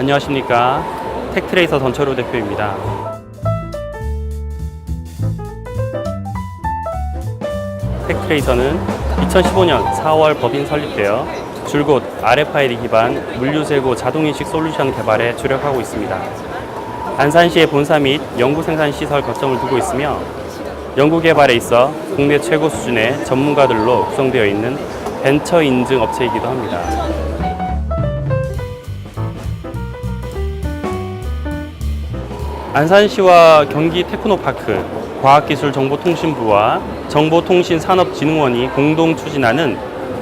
안녕하십니까. 텍트레이서 전철우 대표입니다. 텍트레이서는 2015년 4월 법인 설립되어 줄곧 RFID 기반 물류 재고 자동인식 솔루션 개발에 주력하고 있습니다. 안산시의 본사 및 연구 생산 시설 거점을 두고 있으며 연구 개발에 있어 국내 최고 수준의 전문가들로 구성되어 있는 벤처 인증 업체이기도 합니다. 안산시와 경기 테크노파크, 과학기술정보통신부와 정보통신산업진흥원이 공동 추진하는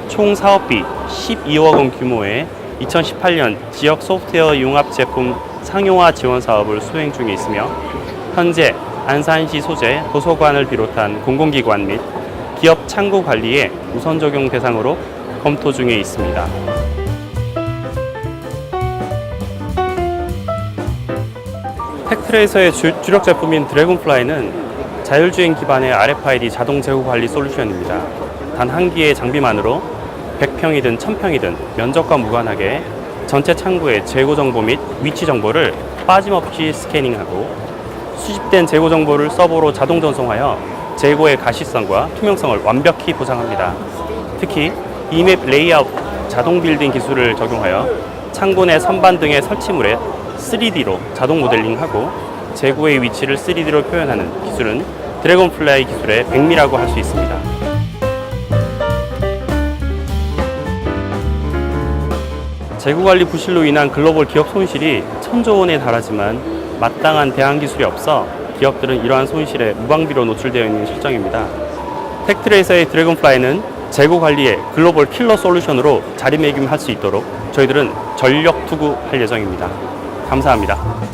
총 사업비 12억 원 규모의 2018년 지역 소프트웨어 융합 제품 상용화 지원 사업을 수행 중에 있으며 현재 안산시 소재 도서관을 비롯한 공공기관 및 기업 창구 관리에 우선 적용 대상으로 검토 중에 있습니다. 텍트레이서의 주, 주력 제품인 드래곤플라이는 자율주행 기반의 RFID 자동 재고 관리 솔루션입니다. 단 한 기의 장비만으로 100평이든 1000평이든 면적과 무관하게 전체 창구의 재고 정보 및 위치 정보를 빠짐없이 스캐닝하고 수집된 재고 정보를 서버로 자동 전송하여 재고의 가시성과 투명성을 완벽히 보장합니다. 특히 이맵 레이아웃 자동 빌딩 기술을 적용하여 창고 내 선반 등의 설치물에 3D로 자동 모델링하고 재고의 위치를 3D로 표현하는 기술은 드래곤플라이 기술의 백미라고 할 수 있습니다. 재고 관리 부실로 인한 글로벌 기업 손실이 천조 원에 달하지만 마땅한 대안 기술이 없어 기업들은 이러한 손실에 무방비로 노출되어 있는 실정입니다. 텍트레이서의 드래곤플라이는 재고 관리의 글로벌 킬러 솔루션으로 자리매김할 수 있도록 저희들은 전력 투구할 예정입니다. 감사합니다.